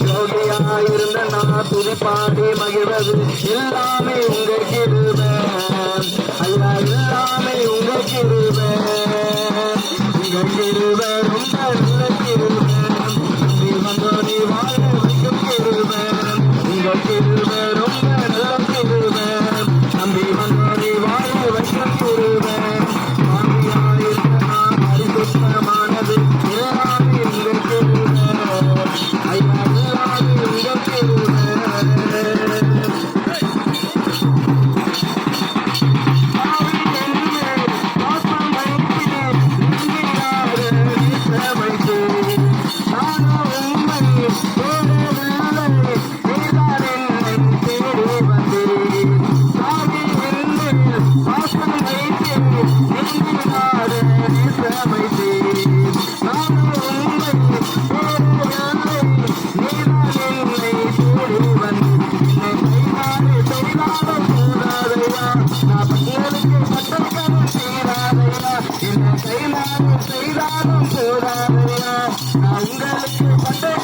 ஜோதியாயிருந்த நான் துதிப்பாடி மகிழ்வது எல்லாமே உங்கள் கிருப ஐயா செய்தாலும் போதாதையா உங்களுக்கு பட்ட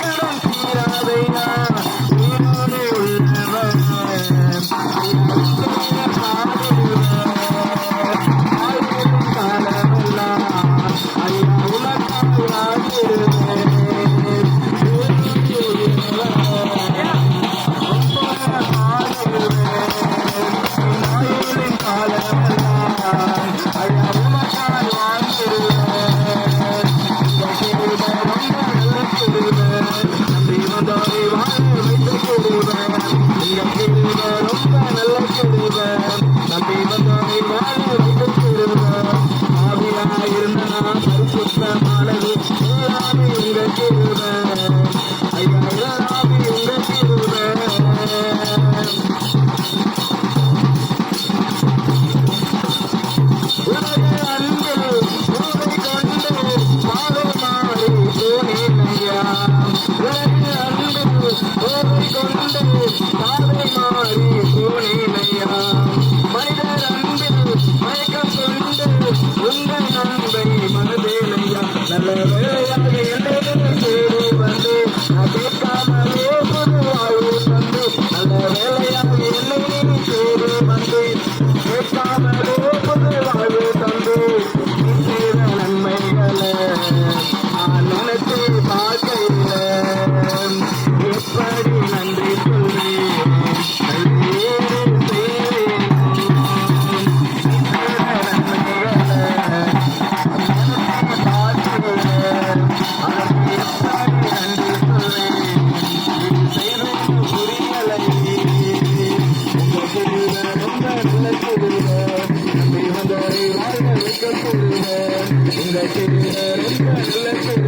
let it, let it, let it.